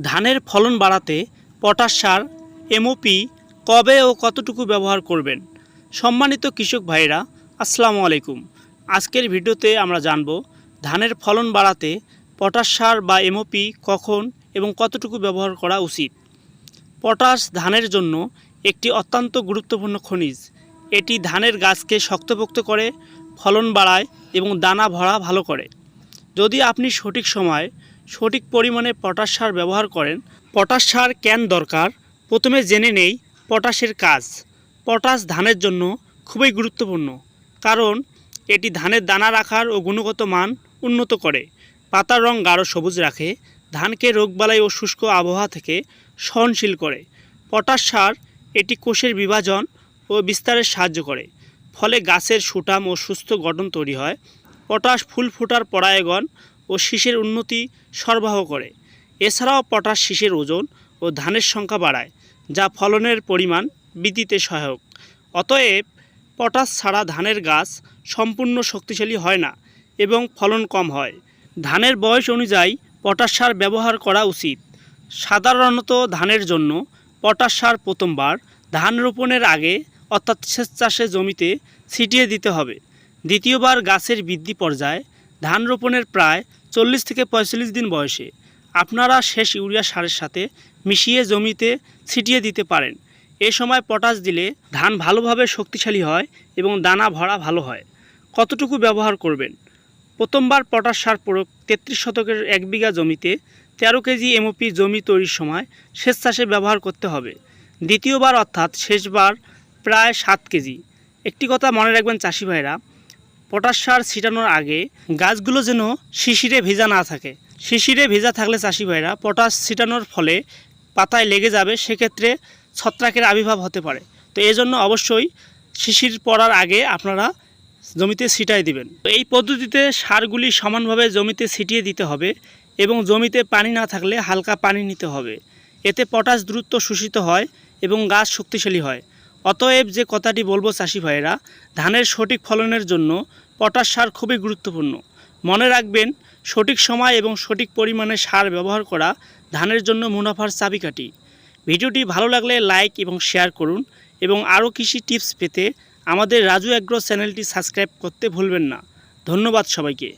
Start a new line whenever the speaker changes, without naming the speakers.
ধানের ফলন বাড়াতে পটাশ সার এমওপি কবে ও কতটুকু ব্যবহার করবেন? সম্মানিত কৃষক ভাইরা আসসালামু আলাইকুম। আজকের ভিডিওতে আমরা জানব ধানের ফলন বাড়াতে পটাশ সার বা এমওপি কখন এবং কতটুকু ব্যবহার করা উচিত? পটাশ ধানের জন্য একটি অত্যন্ত গুরুত্বপূর্ণ খনিজ। এটি ধানের গাছকে শক্তপোক্ত করে, ফলন বাড়ায় এবং দানা ভরা ভালো করে। যদি আপনি সঠিক সময় সঠিক পরিমাণে পটাশ সার ব্যবহার করেন। পটাশ সার কেন দরকার? প্রথমে জেনে নেই পটাশের কাজ। পটাশ ধানের জন্য খুবই গুরুত্বপূর্ণ, কারণ এটি ধানের দানা রাখার ও গুণগত মান উন্নত করে। পাতার রং গাঢ় সবুজ রাখে, ধানকে রোগবালাই ও শুষ্ক আবহাওয়া থেকে সহনশীল করে। পটাশ সার এটি কোষের বিভাজন ও বিস্তারে সাহায্য করে, ফলে গাছের সুটাম ও সুস্থ গঠন তৈরি হয়। পটাশ ফুল ফোটার পরায়গণ ও শীষের উন্নতি সরবরাহ করে। এছাড়াও পটাশ শীষের ওজন ও ধানের সংখ্যা বাড়ায়, যা ফলনের পরিমাণ বৃদ্ধিতে সহায়ক। অতএব পটাশ ছাড়া ধানের গাছ সম্পূর্ণ শক্তিশালী হয় না এবং ফলন কম হয়। ধানের বয়স অনুযায়ী পটাশ সার ব্যবহার করা উচিত। সাধারণত ধানের জন্য পটাশ সার প্রথমবার ধান রোপণের আগে অর্থাৎ সেচ চাষে জমিতে ছিটিয়ে দিতে হবে। দ্বিতীয়বার গাছের বৃদ্ধি পর্যায়ে ধান রোপণের প্রায় চল্লিশ থেকে পঁয়তাল্লিশ দিন বয়সে আপনারা শেষ ইউরিয়া সারের সাথে মিশিয়ে জমিতে ছিটিয়ে দিতে পারেন। এ সময় পটাশ দিলে ধান ভালোভাবে শক্তিশালী হয় এবং দানা ভরা ভালো হয়। কতটুকু ব্যবহার করবেন? প্রথমবার পটাশ সার প্রয়োগ তেত্রিশ শতকের এক বিঘা জমিতে তেরো কেজি এমওপি জমি তৈরির সময় সেচ চাষে ব্যবহার করতে হবে। দ্বিতীয়বার অর্থাৎ শেষবার প্রায় সাত কেজি। একটি কথা মনে রাখবেন চাষি ভাইরা পটাশ সার ছিটানোর আগে গাছগুলো যেন শিশিরে ভেজা না থাকে। শিশিরে ভেজা থাকলে চাষি ভাইরা পটাশ ছিটানোর ফলে পাতায় লেগে যাবে, সেক্ষেত্রে ছত্রাকের আবির্ভাব হতে পারে। তো এই জন্য অবশ্যই শিশির পড়ার আগে আপনারা জমিতে ছিটাই দিবেন। তো এই পদ্ধতিতে সারগুলি সমানভাবে জমিতে ছিটিয়ে দিতে হবে এবং জমিতে পানি না থাকলে হালকা পানি নিতে হবে। এতে পটাশ দ্রুত শোষিত হয় এবং গাছ শক্তিশালী হয়। অতএব যে কথাটি বলব চাষি ভাইয়েরা, ধানের সঠিক ফলনের জন্য পটাশ সার খুবই গুরুত্বপূর্ণ। মনে রাখবেন, সঠিক সময় এবং সঠিক পরিমাণে সার ব্যবহার করা ধানের জন্য মুনাফার চাবিকাঠি। ভিডিওটি ভালো লাগলে লাইক এবং শেয়ার করুন এবং আরও কৃষি টিপস পেতে আমাদের রাজু অ্যাগ্রো চ্যানেলটি সাবস্ক্রাইব করতে ভুলবেন না। ধন্যবাদ সবাইকে।